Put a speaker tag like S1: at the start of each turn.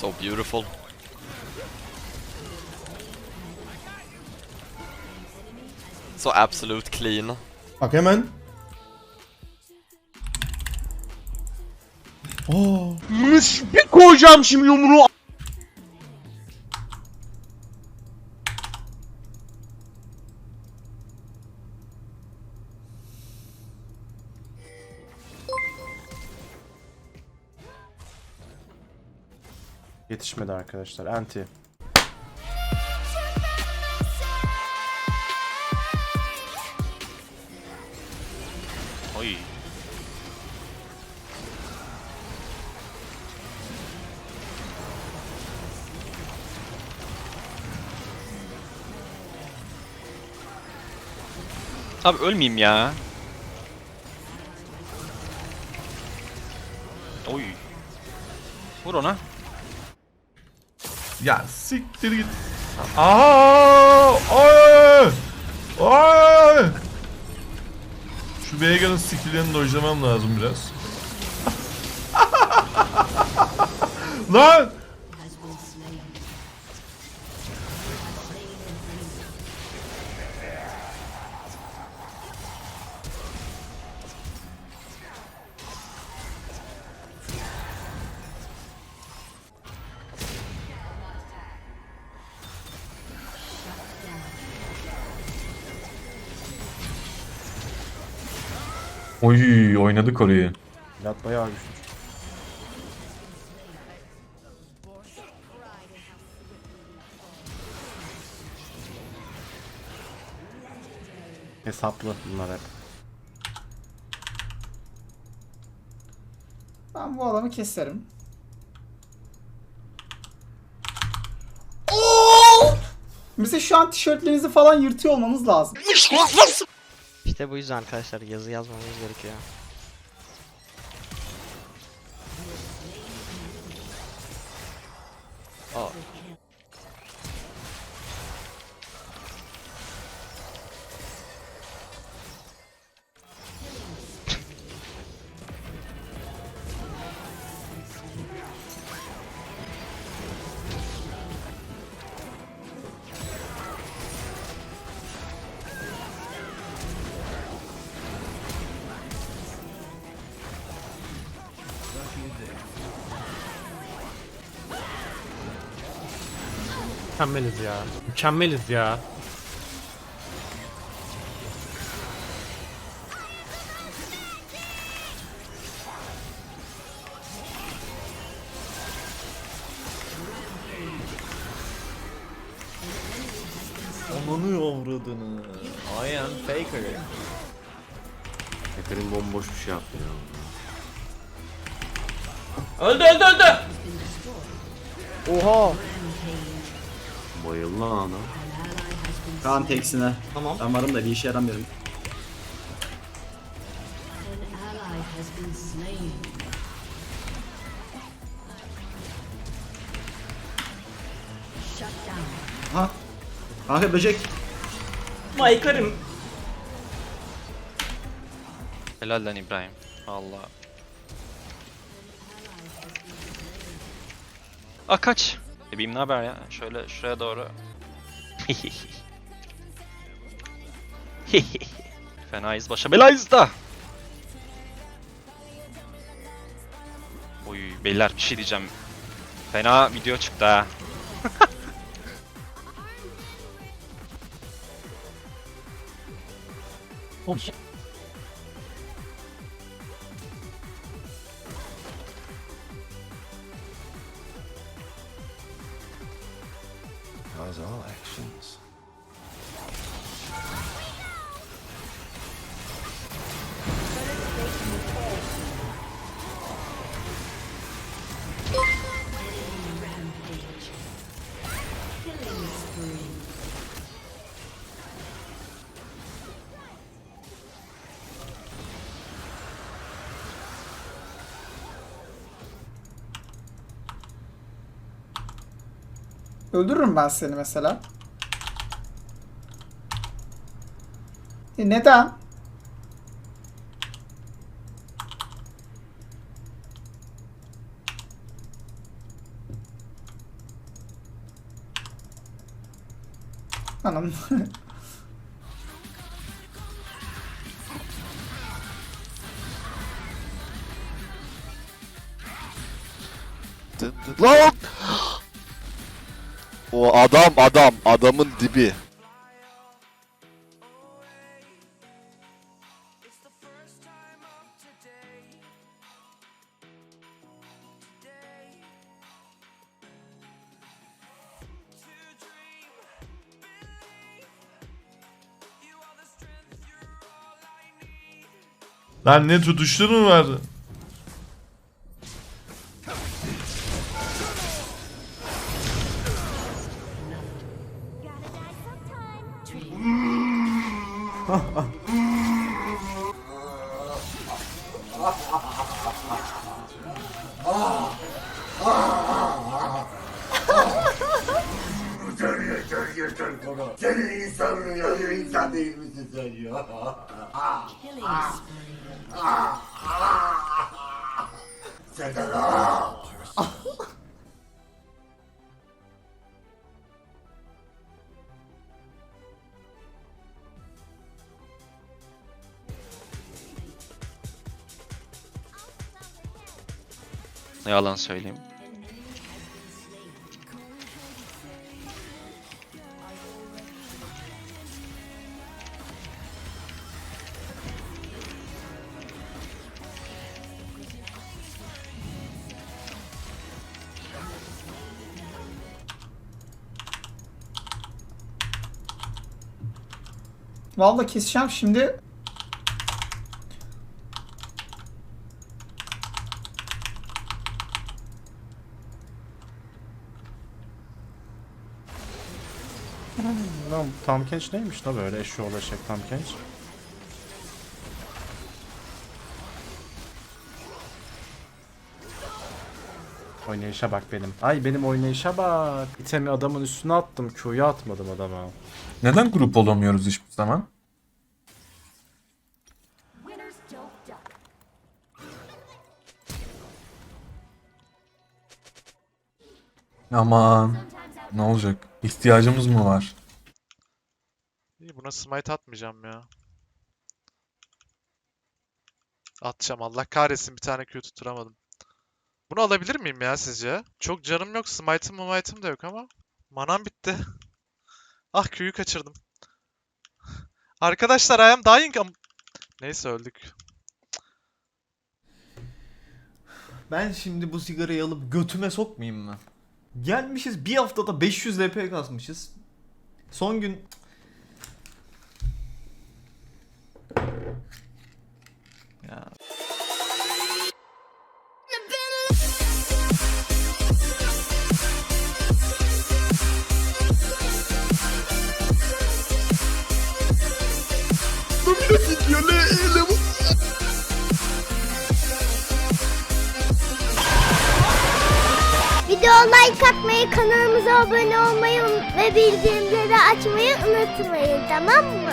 S1: So beautiful. So absolute clean.
S2: Bak hemen. Oo.
S3: Bir koyacağım şimdi yumruğu.
S2: Yetişmedi arkadaşlar. Anti.
S3: Oy.
S1: Abi ölmeyeyim ya.
S3: Oy. Vur ona.
S2: Ya siktir git. Aa! Ay! Ay! Şu Vega'nın skill'lerini dojlamam lazım biraz. Lan!
S4: Oy oynadık orayı.
S2: Lat bayağı güçlü. Hesaplı bunlar hep.
S5: Ben bu adamı keserim. Oo! Mesela şu an tişörtlerinizi falan yırtıyor olmanız lazım.
S6: İşte bu yüzden arkadaşlar yazı yazmamız gerekiyor.
S7: Mükemmeliz ya. Mükemmeliz ya.
S8: Amanı avradını. I am faker.
S9: Eferin bomboş bir şey yaptı ya.
S8: Öldü öldü öldü.
S6: Oha!
S9: Bayıldı lan.
S8: Kaan teksine.
S6: Tamam.
S8: Ben varım da bir işe yaramıyorum. Ha. Kanka böcek. Maykarım.
S1: Helal lan İbrahim. Allah. Aa kaç. Bebeğim ne haber ya? Şöyle şuraya doğru. Fenayız başa belayız da. Oy beyler bir şey diyeceğim. Fena video çıktı ha.
S5: Öldürürüm ben seni mesela. E neden? Anam.
S10: Lan! O adam adam adamın dibi.
S11: Lan ne tutuştur mu var?
S1: Ne yalan söyleyeyim.
S5: Vallahi keseceğim şimdi.
S11: Lan Tam Kench neymiş la böyle eşşoğlu eşek Tam Kench? Oynayışa bak benim. Ay benim oynayışa bak. İtemi adamın üstüne attım. Q'yu atmadım adama.
S4: Neden grup olamıyoruz hiçbir zaman? Aman. Ne olacak? İhtiyacımız mı var?
S12: Buna smite atmayacağım ya. Atacağım Allah kahretsin bir tane Q tutturamadım. Bunu alabilir miyim ya sizce? Çok canım yok smite'ım mımite'ım da yok ama. Manam bitti. Ah Q'yu kaçırdım. Arkadaşlar I am dying am- Neyse öldük.
S8: Ben şimdi bu sigarayı alıp götüme sokmayayım mı? Gelmişiz bir haftada 500 LP kasmışız. Son gün...
S13: atmayı, kanalımıza abone olmayı ve bildirimleri açmayı unutmayın tamam mı?